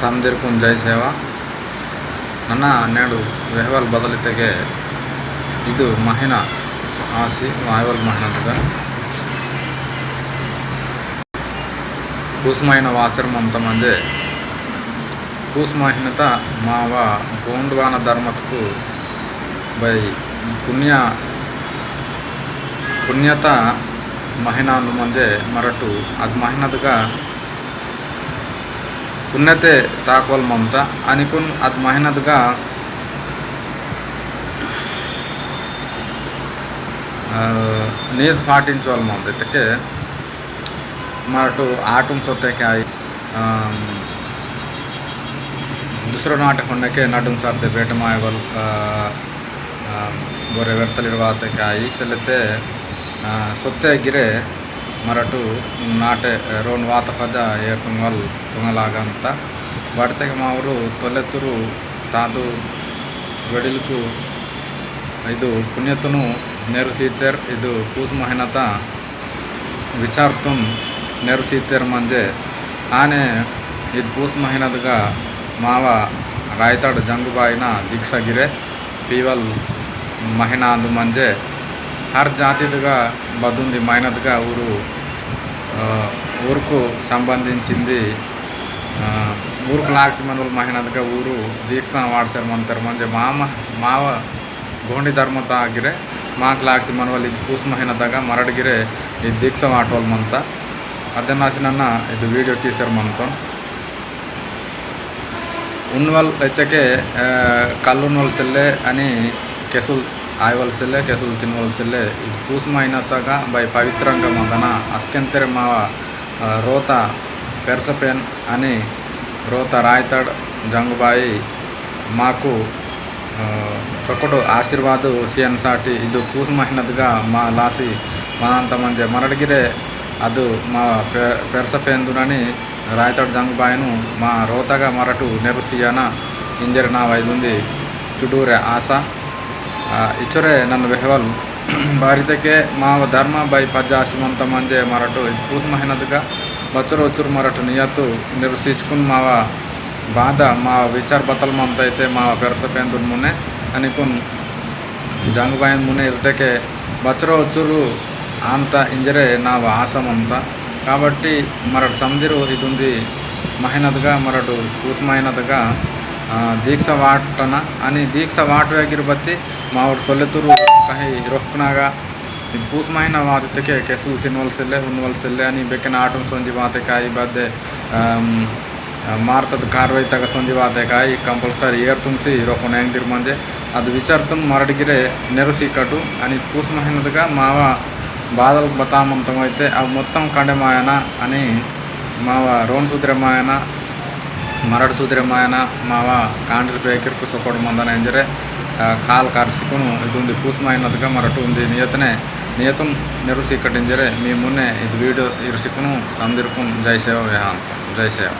ಸಮದಿರ್ಕುನ್ ಜೈ ಸೇವಾ ನನ್ನ ಹನ್ನೆರಡು ವೆಹವಲ್ ಬದಲಿತೆಗೆ ಇದು ಮಹಿನಾ ಆಸಿ ವಾಯವಲ್ ಮಹಿನದ ಕೂಸ್ಮಾಯಿನ ವಾಸಿರಮಂತ ಮಂದೆ ಕೂಸ್ಮಾಹಿನತ ಮಾವ ಗೋಂಡ್ವಾನ ಧರ್ಮತ್ಕು ಬೈ ಪುಣ್ಯ ಪುಣ್ಯತ ಮಹಿನಾಂದು ಮಂಜೆ ಮರಟು ಅದು ಮಹಿನದ್ಗ पुण्यते ताकवल ममता अनिकुन अद मेहनतगा नीज पाटिंचवल ममता तके मराठू आटूम सोते के आई दुसरं नाटक होण्याके नाटूम सारते बेट मायवल बोरे व्यर्थलिर्वाते के आई सलते सोते गिरे ಮರಟು ನಾಟೆ ರೋನ್ ವಾತ ಪದ ಏ ತುಂಗಲ್ ತುಂಗಲಾಗಂತ ಬಡತೆಗೆ ಮಾವರು ತೊಲೆತುರು ತಾದು ಬೆಡಿಲುಕು ಇದು ಪುಣ್ಯತನು ನೆರುಸೀತೆರ್ ಇದು ಪೂಸ್ ಮಹಿನತ ವಿಚಾರ್ತುಂ ನೆರುಸೀತೆರ್ ಮಂಜೆ ಆನೆ ಇದು ಪೂಸ್ ಮಹಿನದಗ ಮಾವ ರಾಯ್ತಾಡು ಜಂಗುಬಾಯಿನ ದೀಕ್ಷಗಿರೆ ಪೀವಲ್ ಮಹಿನಾದು ಮಂಜೆ హర్ జాతిదిగా బదుంది మైనదిగా ఊరు ఊరుకు సంబంధించింది ఊరుకు లాక్సి మనులు మహినదిగా ఊరు దీక్ష వాడసారు మంతరు మంచి మామ మావ గోండి ధర్మత ಆಗಿರೆ ಮಾಕ್ ಲಾಕ್ಸಿ ಮನವಲ್ಲಿ ಕೂಸ್ ಮಹಿನದಾಗ ಮರಡಗಿರೆ ಈ ದೀಕ್ಷ ಆಟೋಲ್ ಮಂತ ಅದನ್ನಾಸಿನನ್ನು ఇది వీడియో ಕೀಸರ್ ಮಂತ ఉన్నవల్ అయితే కళ్ళు నొలసెల్లే అని కేసులు ಆಯ್ವಲ್ಸಲ್ಲೇ కేసులు ತಿನ್ನುವಲ್ಸಲ್ಲೇ ಇದು ಪೂಸ್ ಮಾಯಿನತ್ತಾಗ బై పవిత్రంగా ಮಗನ ಅಸ್ಕೆಂತೆರೆ ಮಾವ రోత పెరసపెన్ అని రోత రాయతడ్ జంగుబాయి మాకు చొక్కడు ఆశీర్వాదు సీఎన్ సాటి ఇది పూసమహినద్గా మా లాసి మనంత మంచి మరడిగిరే అది మా పెరసపెందునని రాయతడ్ జంగుబాయిను మా రోతగా మరటు నెరుసియన ఇంజరి నా వైదుంది చుడూరే ఆశ ಇಚ್ಚೊರೆ ನನ್ನ ಬೆಹವಲ್ ಬಾರಿತಕ್ಕೆ ಮಾವ ಧರ್ಮ ಬೈ ಪಜ್ಜ ಸಿಮಂತ ಮಂಜೆ ಮರಟು ಪೂಸ್ ಮಹಿನದ್ಗ ಬಚ್ಚರು వచ్చురు మరటు నియత్తు మీరు తీసుకుని మావ బాధ మా విచార బతల్ మంత అయితే మా పెరసపేందు మునే అనికున్ జంగుబాయిన్ మునే ఇర్తకే బచ్చరు వచ్చురు అంత ఇంజరే నా ఆసం అంత కాబట్టి మరటు సందిరు ఇది ఉంది మహినద్గా మరటు పూస్ దీక్ష వాటన అని దీక్ష వాట గిరుపతి మా ఊరు తొలితూరు రొక్కునాగా భూసమైన వాతకే కెసు తినవలసిల్లే ఉన్నవలసిల్లే అని బెక్కిన ఆటం సొంజి వాతకాయ బద్దే మార్తది కార్వై తగ సొంజి వాతకాయ కంపల్సరీ ఏర్ తుంచి రొక్క నేను తిరుమంజే. అది విచారం మరడిగిరే నెరుసీకటు అని పూసమహినదిగా మావ బాధలు బతామంతమైతే అవి మొత్తం కండెమాయన అని మావ రోణసూద్రమాయన ಮರಡು ಸೂದ್ರಮಾಯನ ಮಾವ ಕಾಂಡ್ರಿ ಬೇಕಿರ್ಕು ಸೊಕೊಡು ಮಂದನ ಎಂದರೆ ಕಾಲ್ ಕಾರ್ಸಿಕುನು ಇದೊಂದು ಕೂಸ್ಮಾಯಿನದಗ ಮರಟು ಒಂದು ನಿಯತನೆ ನಿಯತಂ ನೆರುಸಿ ಕಟ್ಟಿಂಜರೆ ಮೀ ಮುನ್ನೆ ಇದು ವೀಡಿಯೋ ಇರಿಸಿಕುನು ತಂದಿರ್ಕು ಜೈ ಸೇವಾ ವಿಹಾಂತ ಜೈ ಸೇವಾ